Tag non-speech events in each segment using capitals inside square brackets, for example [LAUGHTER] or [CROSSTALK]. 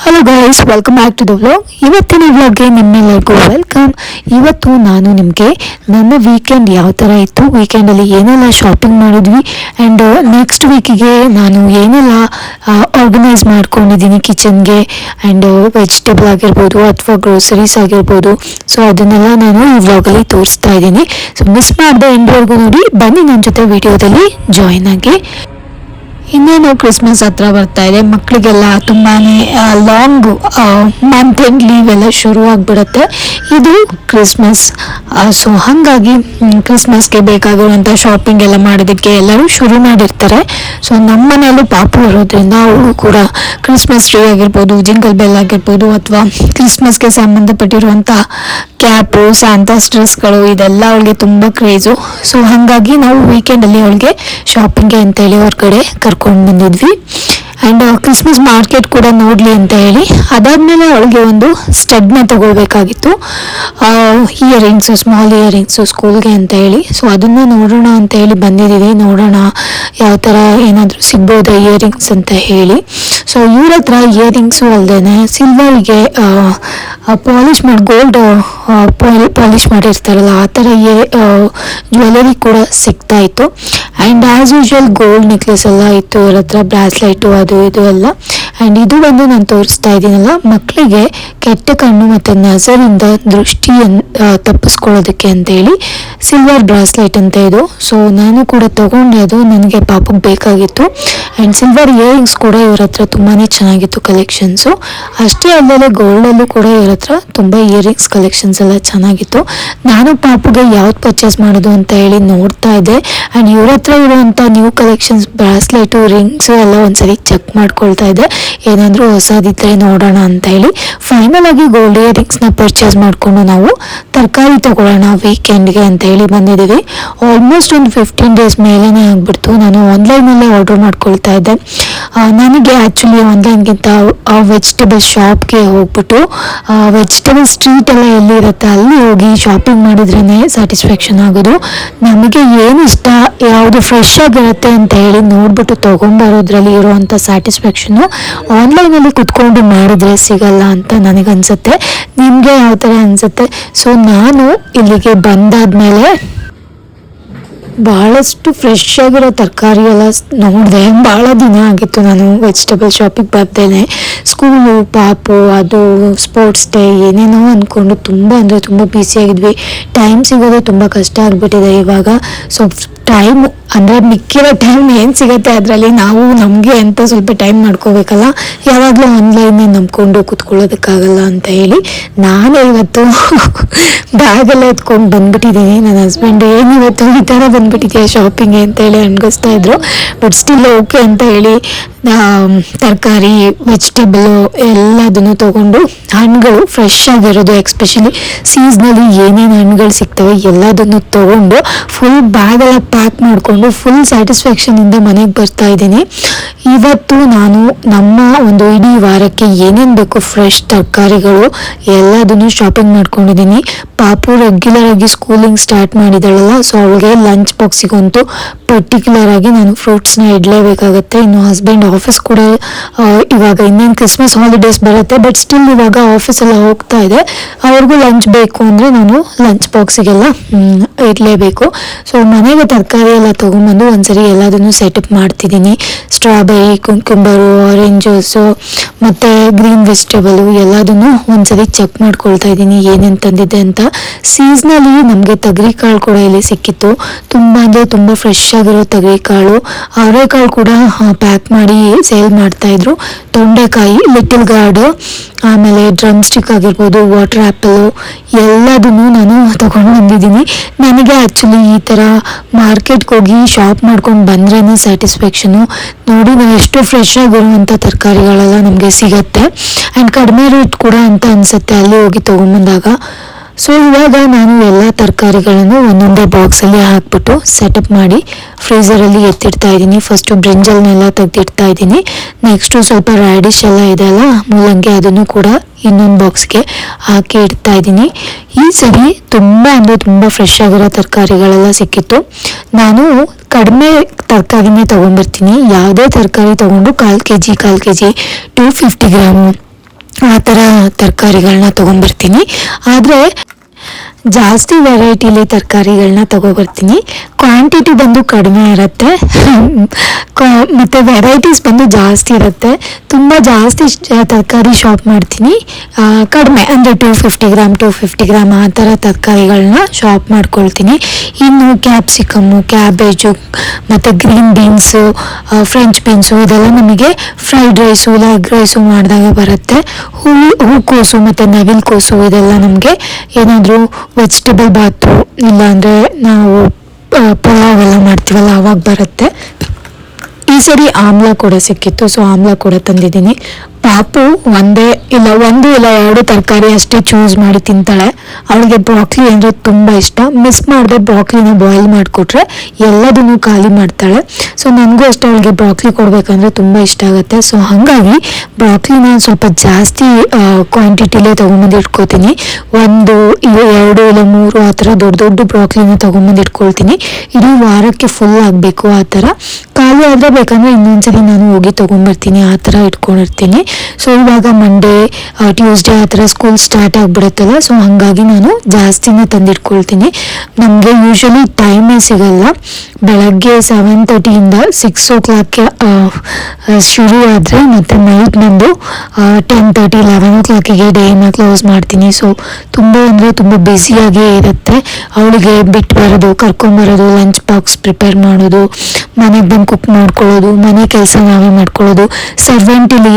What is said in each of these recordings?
Hello guys welcome back to the vlog ಇವತ್ತಿನ ವ್ಲಾಗ್ಗೆ ನಿಮ್ಮೆಲ್ಲರಿಗೂ ವೆಲ್ಕಮ್ ಇವತ್ತು ನಾನು ನಿಮಗೆ ನನ್ನ ವೀಕೆಂಡ್ ಯಾವ ಥರ ಇತ್ತು? ವೀಕೆಂಡಲ್ಲಿ ಏನೆಲ್ಲ ಶಾಪಿಂಗ್ ಮಾಡಿದ್ವಿ? ಆ್ಯಂಡ್ ನೆಕ್ಸ್ಟ್ ವೀಕಿಗೆ ನಾನು ಏನೆಲ್ಲ ಆರ್ಗನೈಸ್ ಮಾಡ್ಕೊಂಡಿದ್ದೀನಿ ಕಿಚನ್ಗೆ ಆ್ಯಂಡ್ ವೆಜಿಟೇಬಲ್ ಆಗಿರ್ಬೋದು ಅಥವಾ ಗ್ರೋಸರೀಸ್ ಆಗಿರ್ಬೋದು. ಸೊ ಅದನ್ನೆಲ್ಲ ನಾನು ಈ ವ್ಲಾಗಲ್ಲಿ ತೋರಿಸ್ತಾ ಇದ್ದೀನಿ. ಸೊ ಮಿಸ್ ಮಾಡದೆ ಎಂಡ್ವರೆಗೂ ನೋಡಿ. ಬನ್ನಿ ನನ್ನ ಜೊತೆ ವಿಡಿಯೋದಲ್ಲಿ ಜಾಯ್ನ್ ಆಗಿ. ಇನ್ನೇನು ಕ್ರಿಸ್ಮಸ್ ಹತ್ರ ಬರ್ತಾ ಇದೆ. ಮಕ್ಕಳಿಗೆಲ್ಲ ತುಂಬಾ ಲಾಂಗ್ ಮಂತ್ ಎಂಡ್ ಲೀವ್ ಎಲ್ಲ ಶುರು ಆಗಿಬಿಡುತ್ತೆ. ಇದು ಕ್ರಿಸ್ಮಸ್ ಸೊ ಹಾಗಾಗಿ ಕ್ರಿಸ್ಮಸ್ಗೆ ಬೇಕಾಗಿರುವಂಥ ಶಾಪಿಂಗ್ ಎಲ್ಲ ಮಾಡೋದಕ್ಕೆ ಎಲ್ಲರೂ ಶುರು ಮಾಡಿರ್ತಾರೆ. ಸೊ ನಮ್ಮ ಮನೆಯಲ್ಲೂ ಪಾಪು ಇರೋದ್ರಿಂದ ಅವಳು ಕೂಡ ಕ್ರಿಸ್ಮಸ್ ಟ್ರೀ ಆಗಿರ್ಬೋದು ಜಿಂಗಲ್ ಬೆಲ್ ಆಗಿರ್ಬೋದು, ಅಥವಾ ಕ್ರಿಸ್ಮಸ್ಗೆ ಸಂಬಂಧಪಟ್ಟಿರುವಂಥ ಕ್ಯಾಪು ಸ್ಯಾಂತಾಸ್ ಡ್ರೆಸ್ಗಳು ಇದೆಲ್ಲ ಅವಳಿಗೆ ತುಂಬ ಕ್ರೇಜು ಸೊ ಹಾಗಾಗಿ ನಾವು ವೀಕೆಂಡಲ್ಲಿ ಅವಳಿಗೆ ಶಾಪಿಂಗ್ಗೆ ಅಂತೇಳಿ ಹೊರಗಡೆ parcours mené de vie. And Christmas market ಕೂಡ ನೋಡಲಿ ಅಂತ ಹೇಳಿ. ಅದಾದಮೇಲೆ ಅವಳಿಗೆ ಒಂದು ಸ್ಟಡ್ನ ತಗೊಳ್ಬೇಕಾಗಿತ್ತು. ಇಯರಿಂಗ್ಸು ಸ್ಮಾಲ್ ಇಯರಿಂಗ್ಸು ಸ್ಕೂಲ್ಗೆ ಅಂತ ಹೇಳಿ. ಸೊ ಅದನ್ನು ನೋಡೋಣ ಅಂತ ಹೇಳಿ ಬಂದಿದ್ದೀವಿ ನೋಡೋಣ ಯಾವ ಥರ ಏನಾದರೂ ಸಿಗ್ಬೋದಾ ಇಯರಿಂಗ್ಸ್ ಅಂತ ಹೇಳಿ. ಸೊ ಇವ್ರ ಹತ್ರ ಇಯರಿಂಗ್ಸು ಅಲ್ಲದೆ ಸಿಲ್ವರ್ಗೆ ಪಾಲಿಷ್ ಮಾಡಿ ಗೋಲ್ಡ್ ಪಾಲಿಷ್ ಮಾಡಿರ್ತಾರಲ್ಲ, ಆ ಥರ ಜ್ಯುವೆಲರಿ ಕೂಡ ಸಿಗ್ತಾ ಇತ್ತು. And as usual gold necklace ಎಲ್ಲ ಇತ್ತು. ಇವ್ರ ಹತ್ರ ಬ್ರಾಸ್ಲೈಟು ಅದು ಇದು ಎಲ್ಲ ಆ್ಯಂಡ್ ಇದು ಬಂದು ನಾನು ತೋರಿಸ್ತಾ ಇದ್ದೀನಲ್ಲ ಮಕ್ಕಳಿಗೆ ಕೆಟ್ಟ ಕಣ್ಣು ಮತ್ತು ನಜರಿಂದ ದೃಷ್ಟಿಯನ್ನು ತಪ್ಪಿಸ್ಕೊಳ್ಳೋದಕ್ಕೆ ಅಂತೇಳಿ ಸಿಲ್ವರ್ ಬ್ರಾಸ್ಲೆಟ್ ಅಂತ ಇದು. ಸೊ ನಾನು ಕೂಡ ತಗೊಂಡೆ ಅದು, ನನಗೆ ಪಾಪಕ್ಕೆ ಬೇಕಾಗಿತ್ತು. ಆ್ಯಂಡ್ ಸಿಲ್ವರ್ ಇಯರಿಂಗ್ಸ್ ಕೂಡ ಇವ್ರ ಹತ್ರ ತುಂಬಾ ಚೆನ್ನಾಗಿತ್ತು ಕಲೆಕ್ಷನ್ಸು ಅಷ್ಟೇ ಅಲ್ಲದೆ ಗೋಲ್ಡಲ್ಲೂ ಕೂಡ ಇವ್ರ ಹತ್ರ ತುಂಬ ಇಯರಿಂಗ್ಸ್ ಕಲೆಕ್ಷನ್ಸ್ ಎಲ್ಲ ಚೆನ್ನಾಗಿತ್ತು. ನಾನು ಪಾಪುಗೆ ಯಾವ್ದು ಪರ್ಚೇಸ್ ಮಾಡೋದು ಅಂತ ಹೇಳಿ ನೋಡ್ತಾ ಇದ್ದೆ. ಆ್ಯಂಡ್ ಇವ್ರ ಹತ್ರ ಇರುವಂಥ ನ್ಯೂ ಕಲೆಕ್ಷನ್ಸ್ ಬ್ರಾಸ್ಲೆಟು ರಿಂಗ್ಸು ಎಲ್ಲ ಒಂದ್ಸರಿ ಚೆಕ್ ಮಾಡ್ಕೊಳ್ತಾ ಇದ್ದೆ. ಏನಾದರೂ ಹೊಸದಿದ್ರೆ ನೋಡೋಣ ಅಂತ ಹೇಳಿ ಫೈನಲ್ ಆಗಿ ಗೋಲ್ಡ್ ಇಯರಿಂಗ್ಸ್ನ ಪರ್ಚೇಸ್ ಮಾಡಿಕೊಂಡು ನಾವು ತರಕಾರಿ ತಗೊಳ್ಳೋಣ ವೀಕೆಂಡ್ಗೆ ಅಂತ ಹೇಳಿ ಬಂದಿದ್ದೀವಿ. ಆಲ್ಮೋಸ್ಟ್ ಒಂದು ಫಿಫ್ಟೀನ್ ಡೇಸ್ ಮೇಲೇ ಆಗಿಬಿಡ್ತು. ನಾನು ಆನ್ಲೈನಲ್ಲೇ ಆರ್ಡರ್ ಮಾಡ್ಕೊಳ್ತಾ ಇದ್ದೆ. ನನಗೆ ಆ್ಯಕ್ಚುಲಿ ಆನ್ಲೈನ್ಗಿಂತ ವೆಜಿಟೇಬಲ್ ಶಾಪ್ಗೆ ಹೋಗ್ಬಿಟ್ಟು ವೆಜಿಟೇಬಲ್ ಸ್ಟ್ರೀಟ್ ಎಲ್ಲ ಎಲ್ಲಿರುತ್ತೆ ಅಲ್ಲಿ ಹೋಗಿ ಶಾಪಿಂಗ್ ಮಾಡಿದ್ರೇ ಸ್ಯಾಟಿಸ್ಫ್ಯಾಕ್ಷನ್ ಆಗೋದು. ನಮಗೆ ಏನು ಇಷ್ಟ, ಯಾವುದು ಫ್ರೆಶ್ ಆಗಿರುತ್ತೆ ಅಂತ ಹೇಳಿ ನೋಡ್ಬಿಟ್ಟು ತೊಗೊಂಬರೋದ್ರಲ್ಲಿ ಇರುವಂಥ ಸ್ಯಾಟಿಸ್ಫ್ಯಾಕ್ಷನು ಆನ್ಲೈನಲ್ಲಿ ಕುತ್ಕೊಂಡು ಮಾಡಿದ್ರೆ ಸಿಗಲ್ಲ ಅಂತ ನನಗನ್ಸುತ್ತೆ. ನಿಮಗೆ ಯಾವ ಥರ ಅನಿಸುತ್ತೆ? ಸೊ ನಾನು ಇಲ್ಲಿಗೆ ಬಂದಾದ್ಮೇಲೆ ಭಾಳಷ್ಟು ಫ್ರೆಶ್ ಆಗಿರೋ ತರಕಾರಿ ಎಲ್ಲ ನೋಡಿದೆ. ಭಾಳ ದಿನ ಆಗಿತ್ತು ನಾನು ವೆಜಿಟೇಬಲ್ ಶಾಪಿಗೆ ಬರ್ತೇನೆ ಸ್ಕೂಲು ಪಾಪು, ಅದು ಸ್ಪೋರ್ಟ್ಸ್ ಡೇ ಏನೇನೋ ಅಂದ್ಕೊಂಡು ತುಂಬ ಅಂದರೆ ತುಂಬ ಬ್ಯುಸಿಯಾಗಿದ್ವಿ ಟೈಮ್ ಸಿಗೋದು ತುಂಬ ಕಷ್ಟ ಆಗಿಬಿಟ್ಟಿದೆ ಇವಾಗ. ಸೊ ಟೈಮ್ ಅಂದರೆ ಮಿಕ್ಕಿರೋ ಟೈಮ್ ಏನು ಸಿಗುತ್ತೆ ಅದರಲ್ಲಿ ನಾವು ನಮಗೆ ಅಂತ ಸ್ವಲ್ಪ ಟೈಮ್ ಮಾಡ್ಕೋಬೇಕಲ್ಲ? ಯಾವಾಗಲೂ ಆನ್ಲೈನ್ ನಂಬ್ಕೊಂಡು ಕೂತ್ಕೊಳ್ಳೋದಕ್ಕಾಗಲ್ಲ ಅಂತ ಹೇಳಿ ನಾನು ಇವತ್ತು [LAUGHS] ಬ್ಯಾಗೆಲ್ಲ ಎತ್ಕೊಂಡು ಬಂದ್ಬಿಟ್ಟಿದ್ದೀನಿ ನನ್ನ ಹಸ್ಬೆಂಡ್ ಏನು ಇವತ್ತು ಈ ಥರ ಬಂದ್ಬಿಟ್ಟಿದೆಯಾ ಶಾಪಿಂಗ್ ಅಂತ ಹೇಳಿ ಅನ್ಗಿಸ್ತಾ ಇದ್ರು. ಬಟ್ ಸ್ಟಿಲ್ ಓಕೆ ಅಂತ ಹೇಳಿ ತರಕಾರಿ ವೆಜಿಟೇಬಲು ಎಲ್ಲದನ್ನು ತಗೊಂಡು ಹಣ್ಣುಗಳು ಫ್ರೆಶ್ ಆಗಿರೋದು. ಎಕ್ಸ್ಪೆಷಲಿ ಸೀಸ್ನಲ್ಲಿ ಏನೇನು ಹಣ್ಣುಗಳು ಸಿಗ್ತವೆ ಎಲ್ಲದನ್ನು ತಗೊಂಡು ಫುಲ್ ಬ್ಯಾಗೆಲ್ಲ ಪ್ಯಾಕ್ ಮಾಡಿಕೊಂಡು ಫುಲ್ ಸ್ಯಾಟಿಸ್ಫ್ಯಾಕ್ಷನಿಂದ ಮನೆಗೆ ಬರ್ತಾ ಇದ್ದೀನಿ. ಇವತ್ತು ನಾನು ನಮ್ಮ ಒಂದು ಇಡೀ ವಾರಕ್ಕೆ ಏನೇನು ಬೇಕು ಫ್ರೆಶ್ ತರಕಾರಿಗಳು ಎಲ್ಲದನ್ನು ಶಾಪಿಂಗ್ ಮಾಡ್ಕೊಂಡಿದ್ದೀನಿ. ಪಾಪು ರೆಗ್ಯುಲರ್ ಆಗಿ ಸ್ಕೂಲಿಂಗ್ ಸ್ಟಾರ್ಟ್ ಮಾಡಿದಾಳಲ್ಲ ಸೊ ಅವಳಿಗೆ ಲಂಚ್ ಬಾಕ್ಸಿಗಂತೂ ಪರ್ಟಿಕ್ಯುಲರ್ ಆಗಿ ನಾನು ಫ್ರೂಟ್ಸ್ನ ಇಡಲೇಬೇಕಾಗತ್ತೆ. ಇನ್ನು ಹಸ್ಬೆಂಡ್ ಆಫೀಸ್ ಕೂಡ ಇವಾಗ ಇನ್ನೇನು ಕ್ರಿಸ್ಮಸ್ ಹಾಲಿಡೇಸ್ ಬರುತ್ತೆ ಬಟ್ ಸ್ಟಿಲ್ ಇವಾಗ ಆಫೀಸೆಲ್ಲ ಹೋಗ್ತಾ ಇದೆ. ಅವ್ರಿಗೂ ಲಂಚ್ ಬೇಕು ಅಂದರೆ ನಾನು ಲಂಚ್ ಬಾಕ್ಸಿಗೆಲ್ಲ ಇಡಲೇಬೇಕು. ಸೊ ಮನೆಗೆ ತರಕಾರಿ ಎಲ್ಲ ತೊಗೊಂಬಂದು ಒಂದ್ಸರಿ ಎಲ್ಲದನ್ನು ಸೆಟಪ್ ಮಾಡ್ತಿದ್ದೀನಿ. ಸ್ಟ್ರಾಬೆರಿ ಕುಂಕುಂಬರು ಆರೆಂಜಸ್ಸು ಮತ್ತು ಗ್ರೀನ್ ವೆಜಿಟೇಬಲು ಎಲ್ಲದನ್ನು ಒಂದ್ಸರಿ ಚೆಕ್ ಮಾಡ್ಕೊಳ್ತಾ ಇದ್ದೀನಿ ಏನೇನು ತಂದಿದೆ ಅಂತ. ಸೀಸ್ನಲ್ಲಿ ನಮಗೆ ಕಾಳು ಕೂಡ ಇಲ್ಲಿ ಸಿಕ್ಕಿತ್ತು. ತುಂಬ ಅಂದರೆ ತುಂಬ ಫ್ರೆಶ್ ಆಗಿರೋ ಕಾಳು. ಅವರೆಕಾಳು ಕೂಡ ಪ್ಯಾಕ್ ಮಾಡಿ ಸೇಲ್ ಮಾಡ್ತಾಯಿದ್ರು ತೊಂಡೆಕಾಯಿ ಲಿಟಲ್ ಗಾರ್ಡ್ ಆಮೇಲೆ ಡ್ರಮ್ ಸ್ಟಿಕ್ ಆಗಿರ್ಬೋದು ವಾಟರ್ ಆ್ಯಪಲು ಎಲ್ಲದನ್ನು ನಾನು ತಗೊಂಡು ಬಂದಿದ್ದೀನಿ ನನಗೆ ಆ್ಯಕ್ಚುಲಿ ಈ ಥರ ಮಾರ್ಕೆಟ್ಗೆ ಹೋಗಿ ಶಾಪ್ ಮಾಡ್ಕೊಂಡು ಬಂದ್ರೇ ಸ್ಯಾಟಿಸ್ಫ್ಯಾಕ್ಷನು ನೋಡಿ ನಾವು ಎಷ್ಟು ಫ್ರೆಶ್ ಆಗಿರುವಂಥ ತರಕಾರಿಗಳೆಲ್ಲ ನಮಗೆ ಸಿಗತ್ತೆ. ಆ್ಯಂಡ್ ಕಡಿಮೆ ರೇಟ್ ಕೂಡ ಅಂತ ಅನಿಸುತ್ತೆ ಅಲ್ಲಿ ಹೋಗಿ ತೊಗೊಂಬಂದಾಗ. ಸೊ ಇವಾಗ ನಾನು ಎಲ್ಲ ತರಕಾರಿಗಳನ್ನು ಒಂದೊಂದೇ ಬಾಕ್ಸಲ್ಲಿ ಹಾಕ್ಬಿಟ್ಟು ಸೆಟಪ್ ಮಾಡಿ ಫ್ರೀಸರಲ್ಲಿ ಎತ್ತಿಡ್ತಾ ಇದ್ದೀನಿ. ಫಸ್ಟು ಬ್ರಿಂಜಲ್ನೆಲ್ಲ ತೆಗೆದಿಡ್ತಾ ಇದ್ದೀನಿ. ನೆಕ್ಸ್ಟು ಸ್ವಲ್ಪ ರ್ಯಾಡಿಶ್ ಎಲ್ಲ ಇದೆ ಅಲ್ಲ, ಮೂಲಂಗಿ ಅದನ್ನು ಕೂಡ ಇನ್ನೊಂದು ಬಾಕ್ಸ್ಗೆ ಹಾಕಿ ಇಡ್ತಾ ಇದ್ದೀನಿ. ಈ ಸರಿ ತುಂಬ ಅಂದರೆ ತುಂಬ ಫ್ರೆಶ್ ಆಗಿರೋ ತರಕಾರಿಗಳೆಲ್ಲ ಸಿಕ್ಕಿತ್ತು. ನಾನು ಕಡಿಮೆ ತರಕಾರಿನೇ ತೊಗೊಂಡಿರ್ತೀನಿ. ಯಾವುದೇ ತರಕಾರಿ ತೊಗೊಂಡು ಕಾಲು ಕೆ ಜಿ ಕಾಲು K G two fifty gram ಆ ಥರ ತರಕಾರಿಗಳನ್ನ ತೊಗೊಂಡ್ಬರ್ತೀನಿ ಆದರೆ ಜಾಸ್ತಿ ವೆರೈಟಿಲಿ ತರಕಾರಿಗಳನ್ನ ತಗೊಬರ್ತೀನಿ. ಕ್ವಾಂಟಿಟಿ ಬಂದು ಕಡಿಮೆ ಇರುತ್ತೆ. ಮತ್ತು ವೆರೈಟೀಸ್ ಬಂದು ಜಾಸ್ತಿ ಇರುತ್ತೆ. ತುಂಬ ಜಾಸ್ತಿ ತರಕಾರಿ ಶಾಪ್ ಮಾಡ್ತೀನಿ. ಕಡಿಮೆ, ಅಂದರೆ two fifty gram two fifty gram ಆ ಥರ ತರಕಾರಿಗಳನ್ನ ಶಾಪ್ ಮಾಡ್ಕೊಳ್ತೀನಿ. ಇನ್ನು ಕ್ಯಾಪ್ಸಿಕಮ್ಮು ಕ್ಯಾಬೇಜು ಮತ್ತು ಗ್ರೀನ್ ಬೀನ್ಸು ಫ್ರೆಂಚ್ ಬೀನ್ಸು ಇದೆಲ್ಲ ನಮಗೆ ಫ್ರೈಡ್ ರೈಸು ಲೆಗ್ ರೈಸು ಮಾಡಿದಾಗ ಬರುತ್ತೆ. ಹೂ ಹೂಕೋಸು ಮತ್ತು ನವಿಲ್ ಇದೆಲ್ಲ ನಮಗೆ ಏನಾದರೂ ವೆಜಿಟೇಬಲ್ ಬಾತು ಇಲ್ಲಾಂದರೆ ನಾವು ಪಲಾವ್ ಎಲ್ಲ ಮಾಡ್ತೀವಲ್ಲ ಆವಾಗ ಬರುತ್ತೆ. ಈ ಸರಿ ಆಮ್ಲ ಕೂಡ ಸಿಕ್ಕಿತ್ತು ಸೊ ಆಮ್ಲ ಕೂಡ ತಂದಿದ್ದೀನಿ. ಪಾಪು ಒಂದೇ ಇಲ್ಲ, ಒಂದು ಇಲ್ಲ, ಎರಡು ತರಕಾರಿ ಅಷ್ಟೇ ಚೂಸ್ ಮಾಡಿ ತಿಂತಾಳೆ. ಅವಳಿಗೆ ಬ್ರಾಕ್ಲಿ ಅಂದರೆ ತುಂಬ ಇಷ್ಟ. ಮಿಸ್ ಮಾಡದೆ ಬ್ರಾಕ್ಲಿನ ಬಾಯ್ಲ್ ಮಾಡಿಕೊಟ್ರೆ ಎಲ್ಲದನ್ನು ಖಾಲಿ ಮಾಡ್ತಾಳೆ. ಸೊ ನನಗೂ ಅಷ್ಟೇ ಅವಳಿಗೆ ಬ್ರಾಕ್ಲಿ ಕೊಡಬೇಕಂದ್ರೆ ತುಂಬ ಇಷ್ಟ ಆಗುತ್ತೆ. ಸೊ ಹಾಗಾಗಿ ಬ್ರಾಕ್ಲಿನ ಸ್ವಲ್ಪ ಜಾಸ್ತಿ ಕ್ವಾಂಟಿಟಿಲೇ ತೊಗೊಂಬಂದು ಇಟ್ಕೋತೀನಿ. ಒಂದು ಎರಡು ಇಲ್ಲ, ಮೂರು ಆ ಥರ ದೊಡ್ಡ ದೊಡ್ಡ ಬ್ರಾಕ್ಲಿನ ತೊಗೊಂಬಂದು ಇಟ್ಕೊಳ್ತೀನಿ. ಇಡೀ ವಾರಕ್ಕೆ ಫುಲ್ ಆಗಬೇಕು ಆ ಥರ. ಖಾಲಿ ಆದರೆ ಬೇಕಂದ್ರೆ ಇನ್ನೊಂದ್ಸರಿ ನಾನು ಹೋಗಿ ತೊಗೊಂಬರ್ತೀನಿ, ಆ ಥರ ಇಟ್ಕೊಂಡಿರ್ತೀನಿ. ಸೊ ಇವಾಗ ಮಂಡೇ ಟ್ಯೂಸ್ಡೇ ಆ ಥರ ಸ್ಕೂಲ್ ಸ್ಟಾರ್ಟ್ ಆಗಿಬಿಡುತ್ತಲ್ಲ ಸೊ ಹಾಗಾಗಿ ನಾನು ಜಾಸ್ತಿನೇ ತಂದಿಟ್ಕೊಳ್ತೀನಿ. ನಮಗೆ ಯೂಶ್ವಲಿ ಟೈಮೇ ಸಿಗಲ್ಲ. ಬೆಳಗ್ಗೆ ಸೆವೆನ್ ತರ್ಟಿಯಿಂದ ಸಿಕ್ಸ್ ಓ ಕ್ಲಾಕ್ಗೆ ಶುರು ಆದರೆ ಮತ್ತು ನೈಟ್ ಬಂದು ಟೆನ್ ತರ್ಟಿ ಲೆವೆನ್ ಓ ಕ್ಲಾಕಿಗೆ ಡೇನ ಕ್ಲೋಸ್ ಮಾಡ್ತೀನಿ. ಸೊ ತುಂಬ ಅಂದರೆ ತುಂಬ ಬ್ಯುಸಿಯಾಗೇ ಇರುತ್ತೆ. ಅವಳಿಗೆ ಬಿಟ್ಟು ಬರೋದು ಕರ್ಕೊಂಬರೋದು ಲಂಚ್ ಬಾಕ್ಸ್ ಪ್ರಿಪೇರ್ ಮಾಡೋದು, ಮನೆಗೆ ಬಂದು ಕುಕ್ ಮಾಡ್ಕೊಳ್ಳೋದು, ಮನೆ ಕೆಲಸ ನಾವೇ ಮಾಡ್ಕೊಳ್ಳೋದು ಸರ್ವೆಂಟ್ ಇಲ್ಲಿ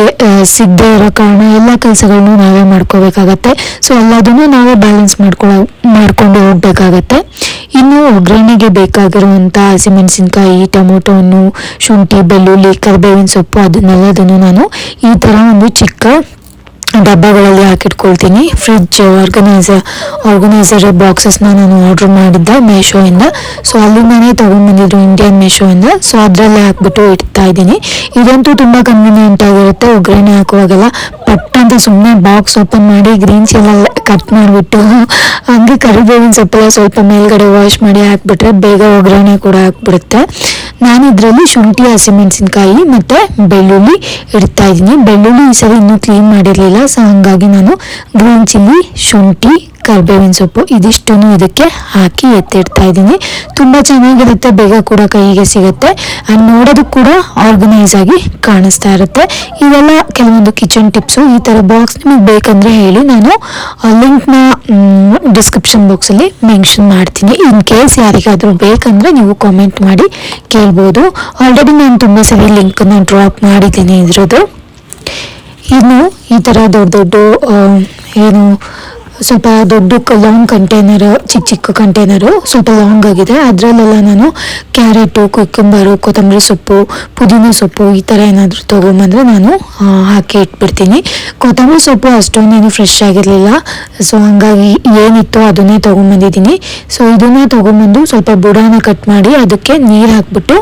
ಸಿಗದೆ ಇರೋ ಕಾರಣ ಎಲ್ಲ ಕೆಲಸಗಳನ್ನು ನಾವೇ ಮಾಡ್ಕೋಬೇಕಾಗತ್ತೆ. ಸೊ ಎಲ್ಲದನ್ನು ನಾವೇ ಬ್ಯಾಲೆನ್ಸ್ ಮಾಡ್ಕೊಳ್ಳೋ ಮಾಡ್ಕೊಂಡು ಹೋಗ್ಬೇಕಾಗತ್ತೆ. ಇನ್ನು ಒಗ್ಗರಣೆಗೆ ಬೇಕಾಗಿರುವಂಥ ಹಸಿಮೆಣಸಿನ್ಕಾಯಿ ಟೊಮೊಟೊ ಹಣ್ಣು ಶುಂಠಿ, ಬೆಳ್ಳುಳ್ಳಿ, ಕರಿಬೇವಿನ ಸೊಪ್ಪು, ಅದನ್ನೆಲ್ಲದನ್ನು ನಾನು ಈ ಥರ ಒಂದು ಚಿಕ್ಕ ಡಬ್ಬಗಳಲ್ಲಿ ಹಾಕಿಟ್ಕೊಳ್ತೀನಿ. ಫ್ರಿಡ್ಜ್ ಆರ್ಗನೈಸರ್ ಆರ್ಗನೈಸರ್ ಬಾಕ್ಸಸ್ನ ನಾನು ಆರ್ಡ್ರ್ ಮಾಡಿದ್ದೆ ಮೇಶೋಯಿಂದ ಸೊ ಅಲ್ಲಿಂದನೇ ತೊಗೊಂಡ್ಬಂದಿದ್ರು ಇಂಡಿಯನ್ ಮೇಶೋಯಿಂದ ಸೊ ಅದರಲ್ಲೇ ಹಾಕ್ಬಿಟ್ಟು ಇಡ್ತಾ ಇದ್ದೀನಿ. ಇದಂತೂ ತುಂಬ ಕನ್ವೀನಿಯೆಂಟ್ ಆಗಿರುತ್ತೆ. ಒಗ್ಗರಣೆ ಹಾಕುವಾಗೆಲ್ಲ ಪಟ್ ಅಂತ ಸುಮ್ಮನೆ ಬಾಕ್ಸ್ ಓಪನ್ ಮಾಡಿ ಗ್ರೀನ್ಸ್ ಎಲ್ಲ ಕಟ್ ಮಾಡಿಬಿಟ್ಟು [LAUGHS] ಹಂಗೆ ಕರಿಬೇವಿನ ಸೊಪ್ಪೆಲ್ಲ ಸ್ವಲ್ಪ ಮೇಲ್ಗಡೆ ವಾಶ್ ಮಾಡಿ ಹಾಕ್ಬಿಟ್ರೆ ಬೇಗ ಒಗ್ಗರಣೆ ಕೂಡ ಹಾಕ್ಬಿಡುತ್ತೆ ನಾನು ಇದರಲ್ಲಿ ಶುಂಠಿ ಹಸಿಮೆಣಸಿನ್ಕಾಯಿ ಮತ್ತು ಬೆಳ್ಳುಳ್ಳಿ ಇಡ್ತಾ ಇದ್ದೀನಿ. ಬೆಳ್ಳುಳ್ಳಿ ಈ ಸಲ ಇನ್ನೂ ಕ್ಲೀನ್ ಮಾಡಿರಲಿಲ್ಲ ಸೊ ಹಾಗಾಗಿ ನಾನು ಗ್ರೀನ್ ಚಿಲ್ಲಿ ಶುಂಠಿ ಕರಿಬೇವಿನ ಸೊಪ್ಪು ಇದಿಷ್ಟನ್ನು ಇದಕ್ಕೆ ಹಾಕಿ ಎತ್ತಿಡ್ತಾ ಇದ್ದೀನಿ. ತುಂಬ ಚೆನ್ನಾಗಿರುತ್ತೆ. ಬೇಗ ಕೂಡ ಕೈಗೆ ಸಿಗುತ್ತೆ. ನೋಡೋದಕ್ಕೆ ಕೂಡ ಆರ್ಗನೈಸ್ ಆಗಿ ಕಾಣಿಸ್ತಾ ಇರುತ್ತೆ. ಇವೆಲ್ಲ ಕೆಲವೊಂದು ಕಿಚನ್ ಟಿಪ್ಸು ಈ ಥರ ಬಾಕ್ಸ್ ನಿಮಗೆ ಬೇಕಂದರೆ ಹೇಳಿ. ನಾನು ಲಿಂಕ್ನ ಡಿಸ್ಕ್ರಿಪ್ಷನ್ ಬಾಕ್ಸಲ್ಲಿ ಮೆನ್ಷನ್ ಮಾಡ್ತೀನಿ. ಇನ್ ಕೇಸ್ ಯಾರಿಗಾದರೂ ಬೇಕಂದರೆ ನೀವು ಕಾಮೆಂಟ್ ಮಾಡಿ ಕೇಳ್ಬೋದು. ಆಲ್ರೆಡಿ ನಾನು ತುಂಬ ಸರಿ ಲಿಂಕನ್ನು ಡ್ರಾಪ್ ಮಾಡಿದ್ದೀನಿ ಇದ್ರದ್ದು. ಇನ್ನು ಈ ಥರ ದೊಡ್ಡ ದೊಡ್ಡ ಏನು ಸ್ವಲ್ಪ ದೊಡ್ಡ ಲಾಂಗ್ ಕಂಟೈನರ್ ಚಿಕ್ಕ ಚಿಕ್ಕ ಕಂಟೈನರು ಸ್ವಲ್ಪ ಲಾಂಗ್ ಆಗಿದೆ. ಅದರಲ್ಲೆಲ್ಲ ನಾನು ಕ್ಯಾರೆಟು ಕುಕ್ಕಂಬರು ಕೊತ್ತಂಬರಿ ಸೊಪ್ಪು, ಪುದೀನ ಸೊಪ್ಪು ಈ ಥರ ಏನಾದರೂ ತೊಗೊಂಬಂದರೆ ನಾನು ಹಾಕಿ ಇಟ್ಬಿಡ್ತೀನಿ. ಕೊತ್ತಂಬರಿ ಸೊಪ್ಪು ಅಷ್ಟೊಂದೇನು ಫ್ರೆಶ್ ಆಗಿರಲಿಲ್ಲ. ಸೊ ಹಂಗಾಗಿ ಏನಿತ್ತು ಅದನ್ನೇ ತೊಗೊಂಬಂದಿದ್ದೀನಿ. ಸೊ ಇದನ್ನೇ ತೊಗೊಂಬಂದು ಸ್ವಲ್ಪ ಬುಡಾನ ಕಟ್ ಮಾಡಿ ಅದಕ್ಕೆ ನೀರು ಹಾಕ್ಬಿಟ್ಟು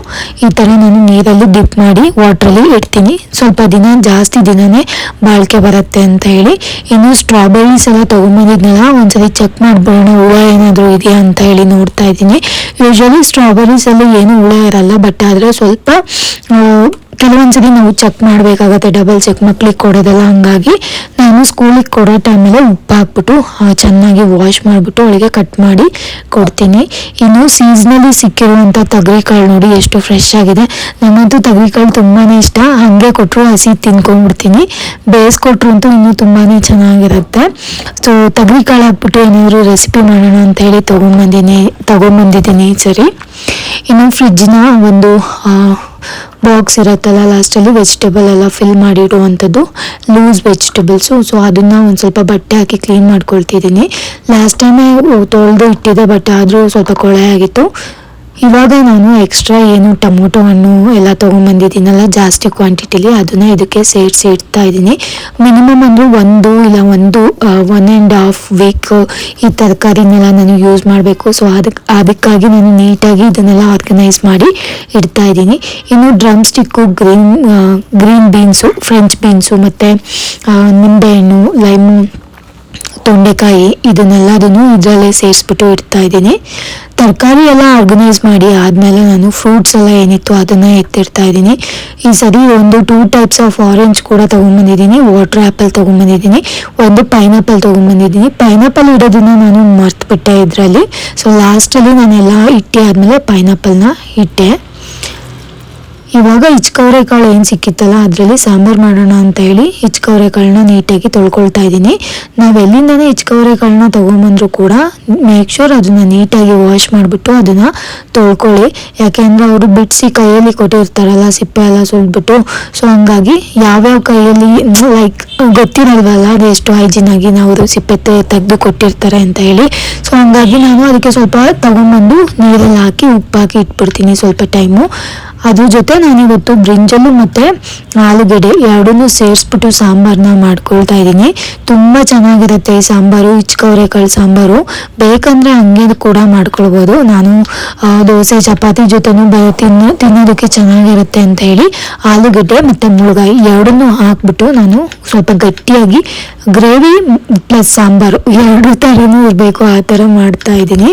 ಈ ಥರ ನಾನು ನೀರಲ್ಲಿ ಡಿಪ್ ಮಾಡಿ ವಾಟ್ರಲ್ಲಿ ಇಡ್ತೀನಿ. ಸ್ವಲ್ಪ ದಿನ, ಜಾಸ್ತಿ ದಿನನೇ ಬಾಳಿಕೆ ಬರುತ್ತೆ ಅಂತ ಹೇಳಿ. ಇನ್ನು ಸ್ಟ್ರಾಬೆರೀಸ್ ಎಲ್ಲ ತೊಗೊಂಬಂದಿದ್ನಲ್ಲ ಒಂದ್ಸರಿ ಚೆಕ್ ಮಾಡ್ಬಿಡೋಣ ಹುಳ ಏನಾದರೂ ಇದೆಯಾ ಅಂತ ಹೇಳಿ ನೋಡ್ತಾ ಇದ್ದೀನಿ. ಯೂಶ್ವಲಿ ಸ್ಟ್ರಾಬೆರೀಸಲ್ಲಿ ಏನು ಹುಳ ಇರಲ್ಲ ಬಟ್ ಆದರೆ ಸ್ವಲ್ಪ ಆ, ಕೆಲವೊಂದ್ಸಲಿ ನಾವು ಚೆಕ್ ಮಾಡಬೇಕಾಗತ್ತೆ ಡಬಲ್ ಚೆಕ್ ಮಕ್ಳಿಗೆ ಕೊಡೋದಲ್ಲ. ಹಂಗಾಗಿ ನಾನು ಸ್ಕೂಲಿಗೆ ಕೊಡೋ ಟೈಮಲ್ಲಿ ಉಪ್ಪು ಹಾಕ್ಬಿಟ್ಟು ಚೆನ್ನಾಗಿ ವಾಶ್ ಮಾಡಿಬಿಟ್ಟು ಅವಳಿಗೆ ಕಟ್ ಮಾಡಿ ಕೊಡ್ತೀನಿ. ಇನ್ನು ಸೀಸ್ನಲ್ಲಿ ಸಿಕ್ಕಿರುವಂಥ ತೊಗರಿಕಾಳು ನೋಡಿ ಎಷ್ಟು ಫ್ರೆಶ್ ಆಗಿದೆ. ನನ್ನಂತೂ ತೊಗರಿಕಾಳು ತುಂಬಾ ಇಷ್ಟ. ಹಾಗೆ ಕೊಟ್ಟರು ಹಸಿ ತಿನ್ಕೊಂಡ್ಬಿಡ್ತೀನಿ. ಬೇಯಿಸ್ಕೊಟ್ರು ಅಂತೂ ಇನ್ನೂ ತುಂಬಾ ಚೆನ್ನಾಗಿರುತ್ತೆ. ಸೊ ತೊಗರಿಕಾಳು ಹಾಕ್ಬಿಟ್ಟು ಏನಾದರೂ ರೆಸಿಪಿ ಮಾಡೋಣ ಅಂತ ಹೇಳಿ ತೊಗೊಂಬಂದಿನಿ ತೊಗೊಂಬಂದಿದ್ದೀನಿ. ಈ ಸರಿ. ಇನ್ನು ಫ್ರಿಜ್ನ ಒಂದು ಬಾಕ್ಸ್ ಇರುತ್ತಲ್ಲ ಲಾಸ್ಟಲ್ಲಿ ವೆಜಿಟೇಬಲ್ ಎಲ್ಲ ಫಿಲ್ ಮಾಡಿ ಇಡುವಂಥದ್ದು ಲೂಸ್ ವೆಜಿಟೇಬಲ್ಸು ಸೊ ಅದನ್ನು ಒಂದು ಸ್ವಲ್ಪ ಬಟ್ಟೆ ಹಾಕಿ ಕ್ಲೀನ್ ಮಾಡ್ಕೊಳ್ತಿದ್ದೀನಿ. ಲಾಸ್ಟ್ ಟೈಮೇ ತೊಳೆದು ಇಟ್ಟಿದ್ದೆ ಬಟ್ ಆದರೂ ಸ್ವಲ್ಪ ಕೊಳೆ ಆಗಿತ್ತು. ಇವಾಗ ನಾನು ಎಕ್ಸ್ಟ್ರಾ ಏನು ಟೊಮೊಟೊ ಹಣ್ಣು ಎಲ್ಲ ತೊಗೊಂಬಂದಿದ್ದೀನಲ್ಲ ಜಾಸ್ತಿ ಕ್ವಾಂಟಿಟಿಲಿ ಅದನ್ನು ಇದಕ್ಕೆ ಸೇರಿಸಿ ಇಡ್ತಾ ಇದ್ದೀನಿ. ಮಿನಿಮಮ್ ಅಂದರೆ ಒಂದು ಇಲ್ಲ ಒಂದು ಒನ್ ಆ್ಯಂಡ್ ಹಾಫ್ ವೀಕ್ ಈ ತರಕಾರಿನೆಲ್ಲ ನಾನು ಯೂಸ್ ಮಾಡಬೇಕು. ಸೊ ಅದಕ್ಕೆ ಅದಕ್ಕಾಗಿ ನಾನು ನೀಟಾಗಿ ಇದನ್ನೆಲ್ಲ ಆರ್ಗನೈಸ್ ಮಾಡಿ ಇಡ್ತಾ ಇದ್ದೀನಿ. ಇನ್ನು drumstick green green beans French beans ಮತ್ತು ನಿಂಬೆಹಣ್ಣು ಲೈಮು ತೊಂಡೆಕಾಯಿ ಇದನ್ನೆಲ್ಲದನ್ನು ಇದರಲ್ಲೇ ಸೇರಿಸ್ಬಿಟ್ಟು ಇಡ್ತಾ ಇದ್ದೀನಿ. ತರಕಾರಿ ಎಲ್ಲ ಆರ್ಗನೈಸ್ ಮಾಡಿ ಆದಮೇಲೆ ನಾನು ಫ್ರೂಟ್ಸ್ ಎಲ್ಲ ಏನಿತ್ತು ಅದನ್ನು ಎತ್ತಿಡ್ತಾ ಇದ್ದೀನಿ. ಈ ಸರಿ ಒಂದು ಟೂ ಟೈಪ್ಸ್ ಆಫ್ ಆರೆಂಜ್ ಕೂಡ ತೊಗೊಂಬಂದಿದ್ದೀನಿ ವಾಟರ್ ಆ್ಯಪಲ್ ತೊಗೊಂಬಂದಿದ್ದೀನಿ ಒಂದು ಪೈನಾಪಲ್ ತೊಗೊಂಬಂದಿದ್ದೀನಿ ಪೈನಾಪಲ್ ಇಡೋದನ್ನು ನಾನು ಮರ್ತುಬಿಟ್ಟೆ ಇದರಲ್ಲಿ. ಸೊ ಲಾಸ್ಟಲ್ಲಿ ನಾನೆಲ್ಲ ಇಟ್ಟೆ ಆದಮೇಲೆ ಪೈನಾಪಲ್ನ ಇಟ್ಟೆ. ಇವಾಗ ಕಾಳು ಏನು ಸಿಕ್ಕಿತ್ತಲ್ಲ, ಅದರಲ್ಲಿ ಸಾಂಬಾರು ಮಾಡೋಣ ಅಂತ ಹೇಳಿ ಕಾಳನ್ನ ನೀಟಾಗಿ ತೊಳ್ಕೊಳ್ತಾ ಇದ್ದೀನಿ. ನಾವು ಎಲ್ಲಿಂದನೇ ಕಾಳನ್ನ ತೊಗೊಂಬಂದರೂ ಕೂಡ ಮೇಕ್ ಶೋರ್ ಅದನ್ನು ನೀಟಾಗಿ ವಾಶ್ ಮಾಡಿಬಿಟ್ಟು ಅದನ್ನು ತೊಳ್ಕೊಳ್ಳಿ. ಯಾಕೆಂದರೆ ಅವರು ಬಿಡಿಸಿ ಕೈಯಲ್ಲಿ ಕೊಟ್ಟಿರ್ತಾರಲ್ಲ, ಸಿಪ್ಪೆ ಎಲ್ಲ ಸುಲ್ಬಿಟ್ಟು ಸೊ ಹಂಗಾಗಿ ಯಾವ್ಯಾವ ಕೈಯಲ್ಲಿ ಲೈಕ್ ಗೊತ್ತಿರಲ್ವಲ್ಲ ಅದು ಎಷ್ಟು ಹೈಜಿನ್ ಆಗಿ ನಾವು ಸಿಪ್ಪೆ ತೆಗೆದು ಕೊಟ್ಟಿರ್ತಾರೆ ಅಂತ ಹೇಳಿ. ಸೊ ಹಂಗಾಗಿ ನಾನು ಅದಕ್ಕೆ ಸ್ವಲ್ಪ ತೊಗೊಂಬಂದು ನೀರಲ್ಲಿ ಹಾಕಿ ಉಪ್ಪು ಹಾಕಿ ಇಟ್ಬಿಡ್ತೀನಿ ಸ್ವಲ್ಪ ಟೈಮು ಅದ್ರ ಜೊತೆ ನಾನಿವತ್ತು ಬ್ರಿಂಜಲ್ಲು ಮತ್ತು ಆಲೂಗಡ್ಡೆ ಎರಡನ್ನೂ ಸೇರಿಸ್ಬಿಟ್ಟು ಸಾಂಬಾರನ್ನ ಮಾಡ್ಕೊಳ್ತಾ ಇದ್ದೀನಿ. ತುಂಬ ಚೆನ್ನಾಗಿರುತ್ತೆ ಈ ಸಾಂಬಾರು, ಇಚ್ಕವರೆಕಾಳು ಸಾಂಬಾರು. ಬೇಕಂದರೆ ಹಂಗೆ ಕೂಡ ಮಾಡ್ಕೊಳ್ಬೋದು. ನಾನು ದೋಸೆ, ಚಪಾತಿ ಜೊತೆನೂ ಬ ತಿನ್ನೋ, ತಿನ್ನೋದಕ್ಕೆ ಚೆನ್ನಾಗಿರುತ್ತೆ ಅಂತ ಹೇಳಿ ಆಲೂಗಡ್ಡೆ ಮತ್ತು ಮುಳುಗಾಯಿ ಎರಡನ್ನೂ ಹಾಕ್ಬಿಟ್ಟು ನಾನು ಸ್ವಲ್ಪ ಗಟ್ಟಿಯಾಗಿ ಗ್ರೇವಿ ಪ್ಲಸ್ ಸಾಂಬಾರು ಎರಡು ಥರನೂ ಇರಬೇಕು ಆ ಥರ ಮಾಡ್ತಾ ಇದ್ದೀನಿ.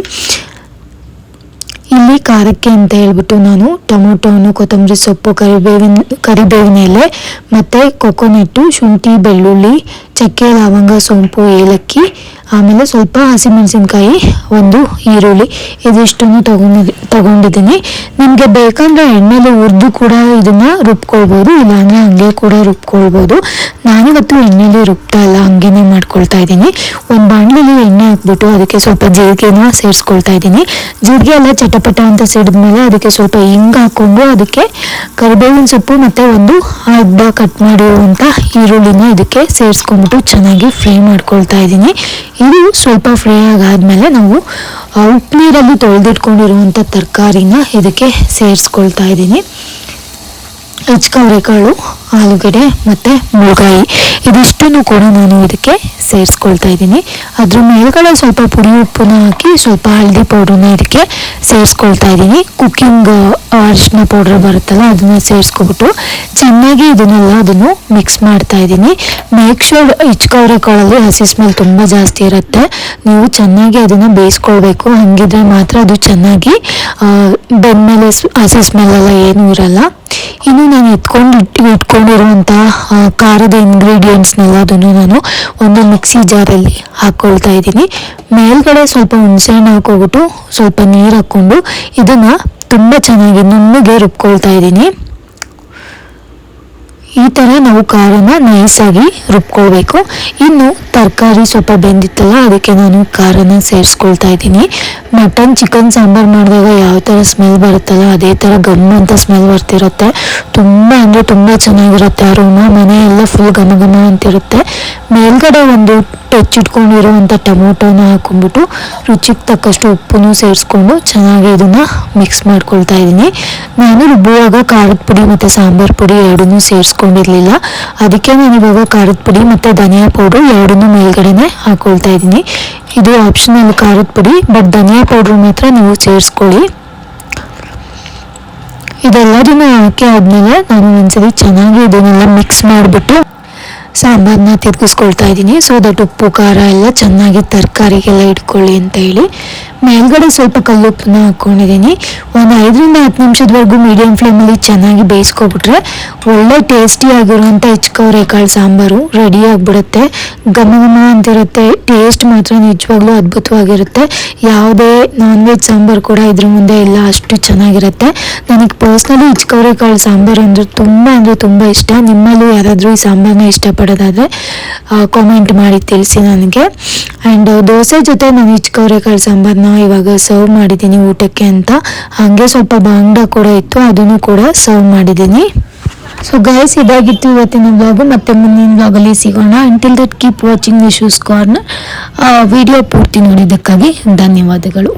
ಇಲ್ಲಿ ಖಾರಕ್ಕೆ ಅಂತ ಹೇಳ್ಬಿಟ್ಟು ನಾನು ಟೊಮೊಟೊನು, ಕೊತ್ತಂಬರಿ ಸೊಪ್ಪು, ಕರಿಬೇವಿನ ಕರಿಬೇವಿನ ಎಲೆ, ಮತ್ತು ಕೊಕೊನೆಟ್ಟು ಶುಂಠಿ, ಬೆಳ್ಳುಳ್ಳಿ ಚಕ್ಕೆ, ಲವಂಗ, ಸೋಂಪು, ಏಲಕ್ಕಿ, ಆಮೇಲೆ ಸ್ವಲ್ಪ ಹಸಿಮೆಣಸಿನ್ಕಾಯಿ, ಒಂದು ಈರುಳ್ಳಿ ಇದಿಷ್ಟನ್ನು ತಗೊಂಡಿದ್ದೆ ತಗೊಂಡಿದ್ದೀನಿ. ನಿಮಗೆ ಬೇಕಂದರೆ ಎಣ್ಣೆಲಿ ಹುರಿದು ಕೂಡ ಇದನ್ನು ರುಬ್ಕೊಳ್ಬೋದು, ಇಲ್ಲಾಂದರೆ ಹಂಗೆ ಕೂಡ ರುಬ್ಕೊಳ್ಬೋದು. ನಾನಿವತ್ತು ಎಣ್ಣೆಲಿ ರುಬ್ತಾ ಇಲ್ಲ, ಹಂಗೇನೆ ಮಾಡ್ಕೊಳ್ತಾ ಇದ್ದೀನಿ. ಒಂದು ಬಾಣಲೆಲಿ ಎಣ್ಣೆ ಹಾಕ್ಬಿಟ್ಟು ಅದಕ್ಕೆ ಸ್ವಲ್ಪ ಜೀರಿಗೆನ ಸೇರಿಸ್ಕೊಳ್ತಾ ಇದ್ದೀನಿ. ಜೀರಿಗೆ ಎಲ್ಲ ಚಟಪಟ ಅಂತ ಸಿಡಿದ್ಮೇಲೆ ಅದಕ್ಕೆ ಸ್ವಲ್ಪ ಹಿಂಗ್ ಹಾಕ್ಕೊಂಡು ಅದಕ್ಕೆ ಕರಿಬೇವಿನ ಸೊಪ್ಪು ಮತ್ತು ಒಂದು ಅರ್ಧ ಕಟ್ ಮಾಡಿರುವಂಥ ಈರುಳ್ಳಿನ ಇದಕ್ಕೆ ಸೇರಿಸ್ಕೊಂಡ್ಬಿಟ್ಟು ಚೆನ್ನಾಗಿ ಫ್ರೈ ಮಾಡ್ಕೊಳ್ತಾ ಇದ್ದೀನಿ. ಇದು ಸ್ವಲ್ಪ ಫ್ರೈ ಆಗಾದಮೇಲೆ ನಾವು ಉಪ್ಪು ನೀರಲ್ಲಿ ತೊಳೆದಿಟ್ಕೊಂಡಿರುವಂಥ ತರಕಾರಿನ ಇದಕ್ಕೆ ಸೇರಿಸ್ಕೊಳ್ತಾ ಇದ್ದೀನಿ. ಹೆಚ್ಕವರೆಕಾಳು ಆಲೂಗಡ್ಡೆ ಮತ್ತು ಮುಳುಗಾಯಿ. ಇದಿಷ್ಟನ್ನು ಕೂಡ ನಾನು ಇದಕ್ಕೆ ಸೇರಿಸ್ಕೊಳ್ತಾ ಇದ್ದೀನಿ. ಅದ್ರ ಮೇಲ್ಗಡೆ ಸ್ವಲ್ಪ ಪುಡಿ ಉಪ್ಪನ್ನ ಹಾಕಿ ಸ್ವಲ್ಪ ಹಳದಿ ಪೌಡ್ರನ್ನ ಇದಕ್ಕೆ ಸೇರಿಸ್ಕೊಳ್ತಾ ಇದ್ದೀನಿ. ಕುಕ್ಕಿಂಗ್ ಅರಿಶಿನ ಪೌಡ್ರ್ ಬರುತ್ತಲ್ಲ, ಅದನ್ನು ಸೇರಿಸ್ಕೊಬಿಟ್ಟು ಚೆನ್ನಾಗಿ ಇದನ್ನೆಲ್ಲ ಅದನ್ನು ಮಿಕ್ಸ್ ಮಾಡ್ತಾ ಇದ್ದೀನಿ. ಮೇಕ್ ಶೋರ್ ಕಾಳಲ್ಲಿ ಹಸಿ ಸ್ಮೆಲ್ ತುಂಬ ಜಾಸ್ತಿ ಇರುತ್ತೆ. ನೀವು ಚೆನ್ನಾಗಿ ಅದನ್ನು ಬೇಯಿಸ್ಕೊಳ್ಬೇಕು. ಹಾಗಿದ್ರೆ ಮಾತ್ರ ಅದು ಚೆನ್ನಾಗಿ ಬೆನ್ಮೇಲೆ ಹಸಿ ಸ್ಮೆಲ್ ಎಲ್ಲ ಏನೂ ಇರಲ್ಲ. ಇನ್ನು ನಾನು ಎತ್ಕೊಂಡು ಇಟ್ಕೊಂಡಿರುವಂಥ ಖಾರದ ಇಂಗ್ರೀಡಿಯೆಂಟ್ಸ್ನೆಲ್ಲ ಅದನ್ನು ನಾನು ಒಂದು ಮಿಕ್ಸಿ ಜಾರಲ್ಲಿ ಹಾಕ್ಕೊಳ್ತಾ ಇದ್ದೀನಿ. ಮೇಲ್ಗಡೆ ಸ್ವಲ್ಪ ಹುಣಸೆಹಣ್ಣು ಹಾಕೋಬಿಟ್ಟು ಸ್ವಲ್ಪ ನೀರು ಹಾಕ್ಕೊಂಡು ಇದನ್ನು ತುಂಬ ಚೆನ್ನಾಗಿ ನುಣ್ಣಗೆ ರುಬ್ಕೊಳ್ತಾ ಇದ್ದೀನಿ. ಈ ಥರ ನಾವು ಖಾರನ ನೈಸಾಗಿ ರುಬ್ಕೊಳ್ಬೇಕು ಇನ್ನು ತರಕಾರಿ ಸ್ವಲ್ಪ ಬೆಂದಿತ್ತಲ್ಲ, ಅದಕ್ಕೆ ನಾನು ಖಾರನ ಸೇರಿಸ್ಕೊಳ್ತಾ ಇದ್ದೀನಿ. ಮಟನ್ ಚಿಕನ್ ಸಾಂಬಾರು ಮಾಡಿದಾಗ ಯಾವ ಥರ ಸ್ಮೆಲ್ ಬರುತ್ತಲ್ಲ, ಅದೇ ಥರ ಗಮ್ ಅಂತ ಸ್ಮೆಲ್ ಬರ್ತಿರುತ್ತೆ. ತುಂಬ ಅಂದರೆ ತುಂಬ ಚೆನ್ನಾಗಿರುತ್ತೆ ಆ ರೂಮ ಮನೆ ಎಲ್ಲ ಫುಲ್ ಘಮ ಘಮ ಅಂತಿರುತ್ತೆ. ಮೇಲ್ಗಡೆ ಒಂದು ಟಚ್ ಇಟ್ಕೊಂಡಿರುವಂಥ ಟೊಮೊಟೊನ ಹಾಕೊಂಡ್ಬಿಟ್ಟು ರುಚಿಗೆ ತಕ್ಕಷ್ಟು ಉಪ್ಪನ್ನು ಸೇರಿಸ್ಕೊಂಡು ಚೆನ್ನಾಗಿ ಇದನ್ನು ಮಿಕ್ಸ್ ಮಾಡ್ಕೊಳ್ತಾ ಇದ್ದೀನಿ. ನಾನು ರುಬ್ಬುವಾಗ ಖಾರದ ಪುಡಿ ಮತ್ತು ಸಾಂಬಾರು ಪುಡಿ ಎರಡನ್ನೂ ಸೇರಿಸ್ಕೊಂಡಿರಲಿಲ್ಲ ಅದಕ್ಕೆ ನಾನು ಇವಾಗ ಖಾರದ ಪುಡಿ ಮತ್ತು ಧನಿಯಾ ಪೌಡ್ರು ಎರಡನ್ನೂ ಮೇಲ್ಗಡೆನೆ ಹಾಕೊಳ್ತಾ ಇದ್ದೀನಿ. ಇದು ಆಪ್ಷನಲ್ ಖಾರದ ಪುಡಿ ಬಟ್ ಧನಿಯಾ ಪೌಡ್ರು ಮಾತ್ರ ನೀವು ಸೇರಿಸ್ಕೊಳ್ಳಿ. ಇದೆಲ್ಲದನ್ನು ಹಾಕಿ ಆದಮೇಲೆ ನಾನು ಒಂದ್ಸರಿ ಚೆನ್ನಾಗಿ ಇದನ್ನೆಲ್ಲ ಮಿಕ್ಸ್ ಮಾಡಿಬಿಟ್ಟು ಸಾಂಬಾರನ್ನ ತಿರುಗಿಸ್ಕೊಳ್ತಾ ಇದ್ದೀನಿ. ಸೊ ದಟ್ ಉಪ್ಪು, ಖಾರ ಎಲ್ಲ ಚೆನ್ನಾಗಿ ತರಕಾರಿಗೆಲ್ಲ ಇಟ್ಕೊಳ್ಳಿ ಅಂತ ಹೇಳಿ. ಮೇಲ್ಗಡೆ ಸ್ವಲ್ಪ ಕಲ್ಲುಪ್ಪನ್ನ ಹಾಕ್ಕೊಂಡಿದ್ದೀನಿ ಒಂದು ಐದರಿಂದ ಹತ್ತು ನಿಮಿಷದವರೆಗೂ ಮೀಡಿಯಂ ಫ್ಲೇಮಲ್ಲಿ ಚೆನ್ನಾಗಿ ಬೇಯಿಸ್ಕೊಬಿಟ್ರೆ ಒಳ್ಳೆ ಟೇಸ್ಟಿಯಾಗಿರುವಂಥ ಕಾಳು ಸಾಂಬಾರು ರೆಡಿ ಆಗಿಬಿಡುತ್ತೆ. ಘಮ ಘಮ ಅಂತಿರುತ್ತೆ. ಟೇಸ್ಟ್ ಮಾತ್ರ ನಿಜವಾಗ್ಲೂ ಅದ್ಭುತವಾಗಿರುತ್ತೆ. ಯಾವುದೇ ನಾನ್ ವೆಜ್ ಸಾಂಬಾರು ಕೂಡ ಇದ್ರ ಮುಂದೆ ಇಲ್ಲ ಅಷ್ಟು ಚೆನ್ನಾಗಿರುತ್ತೆ. ನನಗೆ ಪರ್ಸ್ನಲಿ ಕಾಳು ಸಾಂಬಾರು ಅಂದರೆ ತುಂಬ ಅಂದರೆ ತುಂಬ ಇಷ್ಟ. ನಿಮ್ಮಲ್ಲೂ ಯಾರಾದರೂ ಈ ಸಾಂಬಾರನ್ನ ಇಷ್ಟಪಡೋದಾದರೆ ಕಾಮೆಂಟ್ ಮಾಡಿ ತಿಳಿಸಿ ನನಗೆ. ಆ್ಯಂಡ್ ದೋಸೆ ಜೊತೆ ನಾನು ಕಾಳು ಸಾಂಬಾರನ್ನ ಇವಾಗ ಸರ್ವ್ ಮಾಡಿದ್ದೀನಿ ಊಟಕ್ಕೆ ಅಂತ. ಹಾಗೆ ಸ್ವಲ್ಪ ಬಾಂಗ್ಡ ಕೂಡ ಇತ್ತು, ಅದನ್ನು ಕೂಡ ಸರ್ವ್ ಮಾಡಿದ್ದೀನಿ. ಸೊ ಗೈಸ್ ಇದಾಗಿತ್ತು ಇವತ್ತಿನ ಬ್ಲಾಗು ಮತ್ತೆ ಮುಂದಿನ ಬ್ಲಾಗಲ್ಲಿ ಸಿಗೋಣ. ಅಂಟಿಲ್ ದಟ್ ಕೀಪ್ ವಾಚಿಂಗ್ ಶೂಸ್ ಕಾರ್ನ ವಿಡಿಯೋ ಪೂರ್ತಿ ನೋಡಿದ್ದಕ್ಕಾಗಿ ಧನ್ಯವಾದಗಳು.